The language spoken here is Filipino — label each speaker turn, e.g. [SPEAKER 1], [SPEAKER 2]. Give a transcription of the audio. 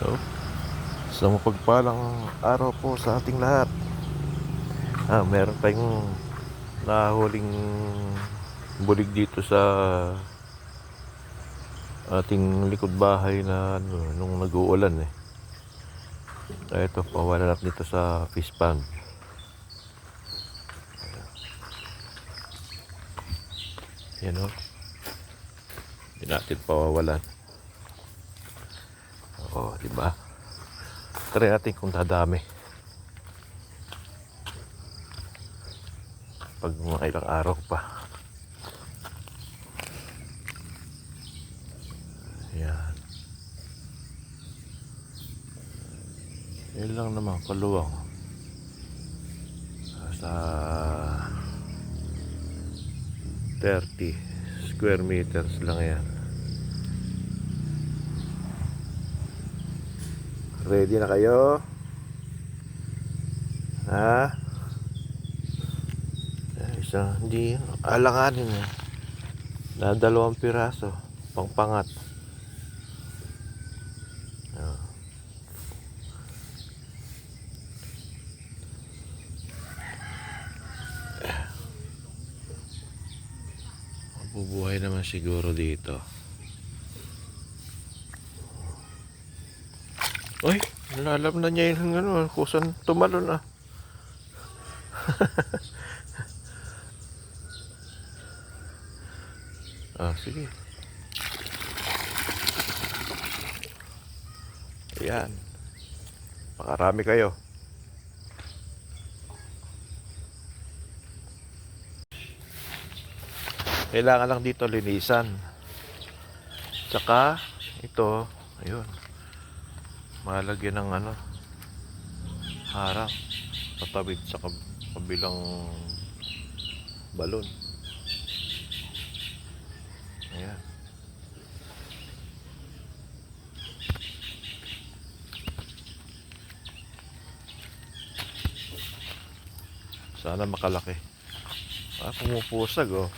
[SPEAKER 1] Isang mapagpalang araw po sa ating lahat. Ah, meron tayong nahuling bulig dito sa ating likod bahay na ano, nung nag-uulan eh. Ah, Ito, pawala natin dito sa fish pond. Yan o. Hindi natin pawawalan. Oo, di ba? Try natin kung dadami. Pag mga ilang araw pa. Yan. Yan lang naman, kaluwang. Sa 30 square meters lang yan. Ready na kayo? Ha? Isa, hindi, alanganin eh. Na dalawang piraso, pangpangat. Ah. Mabubuhay naman siguro dito. Uy, nalalam na niya yung ano, kusan tumalon ah. ah, sige. Ayan. Pakarami kayo. Kailangan lang dito linisan. Tsaka, ito, ayun malagyan ng ano harang patawid sa kab- kabilang balon. Ayan. Sana makalaki. Ah pumupusag oh